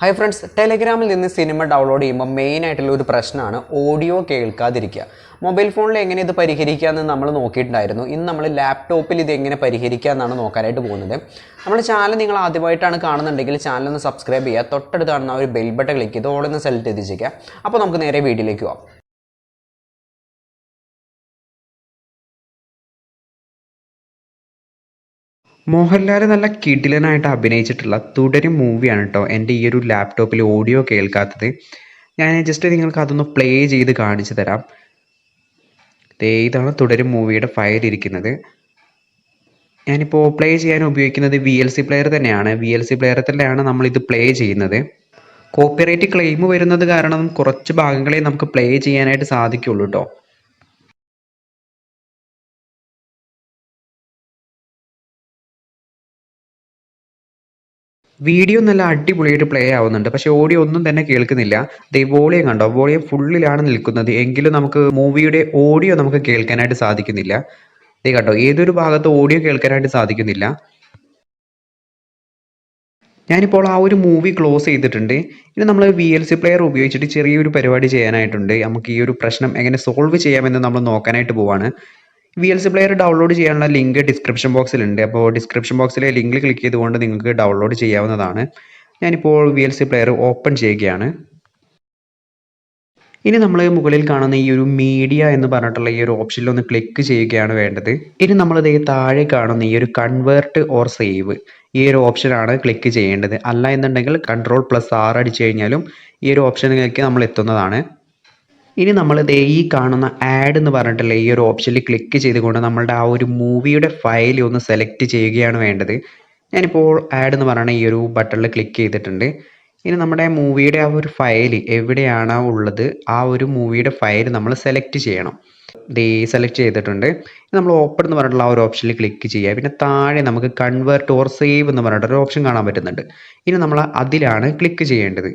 Hi friends ടെലിഗ്രാമിൽ നിന്ന് cinema download ചെയ്യുമ്പോൾ main ആയിട്ടുള്ള ഒരു പ്രശ്നമാണ് ഓഡിയോ കേൾക്കാതിരിക്കുക. മൊബൈൽ ഫോണിൽ എങ്ങനെ ഇത് പരിഹരിക്കാമെന്ന് നമ്മൾ നോക്കിയിട്ടുണ്ടായിരുന്നു. ഇന്ന് നമ്മൾ ലാപ്ടോപ്പിൽ ഇത് എങ്ങനെ പരിഹരിക്കുക എന്നാണ് നോക്കാനായിട്ട് പോകുന്നത്. നമ്മുടെ ചാനൽ നിങ്ങൾ ആദ്യമായിട്ടാണ് കാണുന്നുണ്ടെങ്കിൽ ചാനൽ ഒന്ന് സബ്സ്ക്രൈബ് ചെയ്യുക. തൊട്ടടുത്ത് കാണുന്ന ഒരു ബെൽ ബട്ടൺ ക്ലിക്ക് ചെയ്ത് ഓളൊന്ന് സെലക്ട് ചെയ്തിരിക്കുക അപ്പോൾ നമുക്ക് നേരെ വീഡിയോയിലേക്ക് പോകാം മോഹൻലാൽ നല്ല കിടിലനായിട്ട് അഭിനയിച്ചിട്ടുള്ള തുടരും മൂവിയാണ് കേട്ടോ എന്റെ ഈ ഒരു ലാപ്ടോപ്പിൽ ഓഡിയോ കേൾക്കാത്തത്. ഞാൻ ജസ്റ്റ് നിങ്ങൾക്ക് അതൊന്ന് പ്ലേ ചെയ്ത് കാണിച്ചു തരാം. ഇതാണ് തുടരും മൂവിയുടെ ഫയൽ ഇരിക്കുന്നത്. ഞാനിപ്പോൾ പ്ലേ ചെയ്യാൻ ഉപയോഗിക്കുന്നത് വി എൽ സി പ്ലെയർ തന്നെയാണ്. വി എൽ സി പ്ലെയർ തന്നെയാണ് നമ്മളിത് പ്ലേ ചെയ്യുന്നത്. കോപ്പിറൈറ്റ് ക്ലെയിം വരുന്നത് കാരണം കുറച്ച് ഭാഗങ്ങളെ നമുക്ക് പ്ലേ ചെയ്യാനായിട്ട് സാധിക്കുള്ളൂ കേട്ടോ വീഡിയോ നല്ല അടിപൊളിയായിട്ട് പ്ലേ ആവുന്നുണ്ട്. പക്ഷേ ഓഡിയോ ഒന്നും തന്നെ കേൾക്കുന്നില്ല. ദേ വോളിയം കണ്ടോ? വോളിയം ഫുള്ളിലാണ് നിൽക്കുന്നത്. എങ്കിലും നമുക്ക് മൂവിയുടെ ഓഡിയോ നമുക്ക് കേൾക്കാനായിട്ട് സാധിക്കുന്നില്ല. ദേ കണ്ടോ? ഏതൊരു ഭാഗത്ത് ഓഡിയോ കേൾക്കാനായിട്ട് സാധിക്കുന്നില്ല. ഞാനിപ്പോൾ ആ ഒരു മൂവി ക്ലോസ് ചെയ്തിട്ടുണ്ട്. ഇനി നമ്മൾ വി എൽ സി പ്ലെയർ ഉപയോഗിച്ചിട്ട് ചെറിയൊരു പരിപാടി ചെയ്യാനായിട്ടുണ്ട്. നമുക്ക് ഈ ഒരു പ്രശ്നം എങ്ങനെ സോൾവ് ചെയ്യാമെന്ന് നമ്മൾ നോക്കാനായിട്ട് പോവാണ്. V L C player download ചെയ്യാനുള്ള ലിങ്ക് ഡിസ്ക്രിപ്ഷൻ ബോക്സിലുണ്ട് അപ്പോൾ ഡിസ്ക്രിപ്ഷൻ ബോക്സിലെ ലിങ്ക് ക്ലിക്ക് ചെയ്തുകൊണ്ട് നിങ്ങൾക്ക് ഡൗൺലോഡ് ചെയ്യാവുന്നതാണ്. ഞാനിപ്പോൾ V L C player open ചെയ്യുകയാണ്. ഇനി നമ്മൾ മുകളിൽ കാണുന്ന ഈ ഒരു മീഡിയ എന്ന് പറഞ്ഞിട്ടുള്ള ഈ ഒരു ഓപ്ഷനിൽ ഒന്ന് ക്ലിക്ക് ചെയ്യുകയാണ് വേണ്ടത്. ഇനി നമ്മൾ ഇതേ താഴെ കാണുന്ന ഈ ഒരു കൺവേർട്ട് ഓർ സേവ് ഈ ഒരു ഓപ്ഷനാണ് ക്ലിക്ക് ചെയ്യേണ്ടത്. അല്ല എന്നുണ്ടെങ്കിൽ കൺട്രോൾ പ്ലസ് ആർ അടിച്ചു കഴിഞ്ഞാലും ഈ ഒരു ഓപ്ഷനിലേക്ക് നമ്മൾ എത്തുന്നതാണ്. ഇനി നമ്മൾ ദേ ഈ കാണുന്ന ആഡ് എന്ന് പറഞ്ഞിട്ടുള്ള ഈ ഒരു ഓപ്ഷനിൽ ക്ലിക്ക് ചെയ്തുകൊണ്ട് നമ്മളുടെ ആ ഒരു മൂവിയുടെ ഫയൽ ഒന്ന് സെലക്ട് ചെയ്യുകയാണ് വേണ്ടത്. ഞാനിപ്പോൾ ആഡ് എന്ന് പറയുന്ന ഈ ഒരു ബട്ടണിൽ ക്ലിക്ക് ചെയ്തിട്ടുണ്ട്. ഇനി നമ്മുടെ മൂവിയുടെ ആ ഒരു ഫയൽ എവിടെയാണോ ഉള്ളത്? ആ ഒരു മൂവിയുടെ ഫയൽ നമ്മൾ സെലക്ട് ചെയ്യണം. ദേ സെലക്ട് ചെയ്തിട്ടുണ്ട്. നമ്മൾ ഓപ്പൺ എന്ന് പറഞ്ഞിട്ടുള്ള ആ ഒരു ഓപ്ഷനിൽ ക്ലിക്ക് ചെയ്യുക. പിന്നെ താഴെ നമുക്ക് കൺവേർട്ട് ഓർ സേവ് എന്ന് പറഞ്ഞിട്ട് ഒരു ഓപ്ഷൻ കാണാൻ പറ്റുന്നുണ്ട്. ഇനി നമ്മൾ അതിലാണ് ക്ലിക്ക് ചെയ്യേണ്ടത്.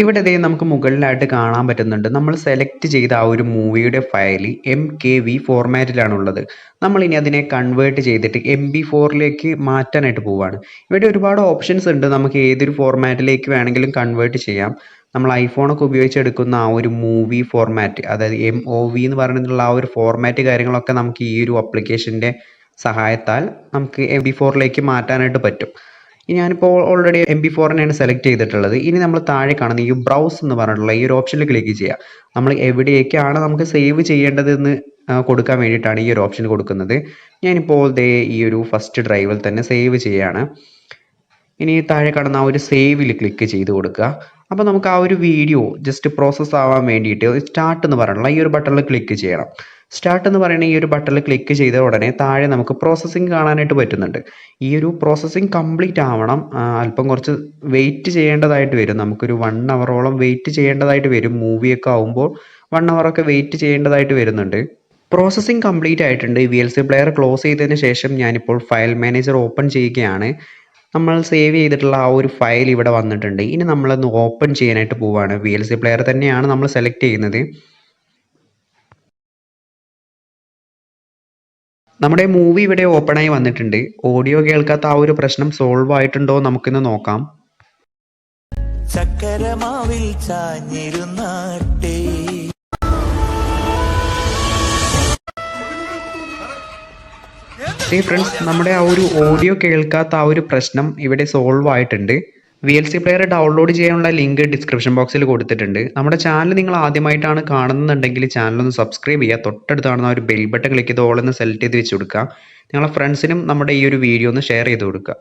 ഇവിടെ ഇതേ നമുക്ക് മുകളിലായിട്ട് കാണാൻ പറ്റുന്നുണ്ട്. നമ്മൾ സെലക്ട് ചെയ്ത ആ ഒരു മൂവിയുടെ ഫയൽ എം കെ വി ഫോർമാറ്റിലാണുള്ളത് നമ്മൾ ഇനി അതിനെ കൺവേർട്ട് ചെയ്തിട്ട് എം ബി ഫോറിലേക്ക് മാറ്റാനായിട്ട് പോവുകയാണ് ഇവിടെ ഒരുപാട് ഓപ്ഷൻസ് ഉണ്ട്. നമുക്ക് ഏതൊരു ഫോർമാറ്റിലേക്ക് വേണമെങ്കിലും കൺവേർട്ട് ചെയ്യാം. നമ്മൾ ഐഫോണൊക്കെ ഉപയോഗിച്ചെടുക്കുന്ന ആ ഒരു മൂവി ഫോർമാറ്റ് അതായത് എം ഒ വി എന്ന് പറഞ്ഞിട്ടുള്ള ആ ഒരു ഫോർമാറ്റ് കാര്യങ്ങളൊക്കെ നമുക്ക് ഈ ഒരു അപ്ലിക്കേഷന്റെ സഹായത്താൽ നമുക്ക് എം ബി ഫോറിലേക്ക് മാറ്റാനായിട്ട് പറ്റും. ഞാനിപ്പോൾ ഓൾറെഡി എം ബി ഫോറിനെയാണ് സെലക്ട് ചെയ്തിട്ടുള്ളത്. ഇനി നമ്മൾ താഴെ കാണുന്ന ഈ ബ്രൗസ് എന്ന് പറഞ്ഞിട്ടുള്ള ഈ ഒരു ഓപ്ഷനിൽ ക്ലിക്ക് ചെയ്യുക നമ്മൾ എവിടെയൊക്കെയാണ് നമുക്ക് സേവ് ചെയ്യേണ്ടതെന്ന് കൊടുക്കാൻ വേണ്ടിയിട്ടാണ് ഈ ഒരു ഓപ്ഷൻ കൊടുക്കുന്നത്. ഞാനിപ്പോൾ ദേ ഈ ഒരു ഫസ്റ്റ് ഡ്രൈവിൽ തന്നെ സേവ് ചെയ്യുകയാണ് ഇനി താഴെ കാണുന്ന ആ ഒരു സേവിൽ ക്ലിക്ക് ചെയ്ത് കൊടുക്കുക. അപ്പോൾ നമുക്ക് ആ ഒരു വീഡിയോ ജസ്റ്റ് പ്രോസസ്സ് ആവാൻ വേണ്ടിയിട്ട് സ്റ്റാർട്ട് എന്ന് പറഞ്ഞിട്ടുള്ള ഈ ഒരു ബട്ടണിൽ ക്ലിക്ക് ചെയ്യണം. സ്റ്റാർട്ട് എന്ന് പറയുന്ന ഈ ഒരു ബട്ടണിൽ ക്ലിക്ക് ചെയ്ത ഉടനെ താഴെ നമുക്ക് പ്രോസസ്സിങ് കാണാനായിട്ട് പറ്റുന്നുണ്ട്. ഈ ഒരു പ്രോസസ്സിങ് കംപ്ലീറ്റ് ആവണം. അല്പം കുറച്ച് വെയിറ്റ് ചെയ്യേണ്ടതായിട്ട് വരും. നമുക്കൊരു വൺ അവറോളം വെയിറ്റ് ചെയ്യേണ്ടതായിട്ട് വരും. മൂവിയൊക്കെ ആവുമ്പോൾ വൺ അവറൊക്കെ വെയിറ്റ് ചെയ്യേണ്ടതായിട്ട് വരുന്നുണ്ട്. പ്രോസസ്സിങ് കംപ്ലീറ്റ് ആയിട്ടുണ്ട്. V L C player close ചെയ്തതിന് ശേഷം ഞാനിപ്പോൾ ഫയൽ മാനേജർ ഓപ്പൺ ചെയ്യുകയാണ്. നമ്മൾ സേവ് ചെയ്തിട്ടുള്ള ആ ഒരു ഫയൽ ഇവിടെ വന്നിട്ടുണ്ട്. ഇനി നമ്മളൊന്ന് ഓപ്പൺ ചെയ്യാനായിട്ട് പോവുകയാണ് വി എൽ സി പ്ലെയർ തന്നെയാണ് നമ്മൾ സെലക്ട് ചെയ്യുന്നത്. നമ്മുടെ മൂവി ഇവിടെ ഓപ്പൺ ആയി വന്നിട്ടുണ്ട്. ഓഡിയോ കേൾക്കാത്ത ആ ഒരു പ്രശ്നം സോൾവ് ആയിട്ടുണ്ടോ നമുക്കിന്ന് നോക്കാം. ചക്കരമാവിൽ ചാഞ്ഞിരുന്നാട്ടേ ഫ്രണ്ട്സ് നമ്മുടെ ആ ഒരു ഓഡിയോ കേൾക്കാത്ത ആ ഒരു പ്രശ്നം ഇവിടെ സോൾവ് ആയിട്ടുണ്ട്. V L C player download ചെയ്യാനുള്ള ലിങ്ക് ഡിസ്ക്രിപ്ഷൻ ബോക്സിൽ കൊടുത്തിട്ടുണ്ട്. നമ്മുടെ ചാനൽ നിങ്ങൾ ആദ്യമായിട്ടാണ് കാണുന്നുണ്ടെങ്കിൽ ചാനൽ ഒന്ന് സബ്സ്ക്രൈബ് ചെയ്യുക. തൊട്ടടുത്ത് കാണുന്ന ഒരു ബെൽ ബട്ടൺ ക്ലിക്ക് ചെയ്ത് ഓൾ എന്ന് സെലക്ട് ചെയ്ത് വെച്ച് കൊടുക്കുക. നിങ്ങളുടെ ഫ്രണ്ട്സിനും നമ്മുടെ ഈ ഒരു വീഡിയോ ഒന്ന് ഷെയർ ചെയ്ത് കൊടുക്കുക.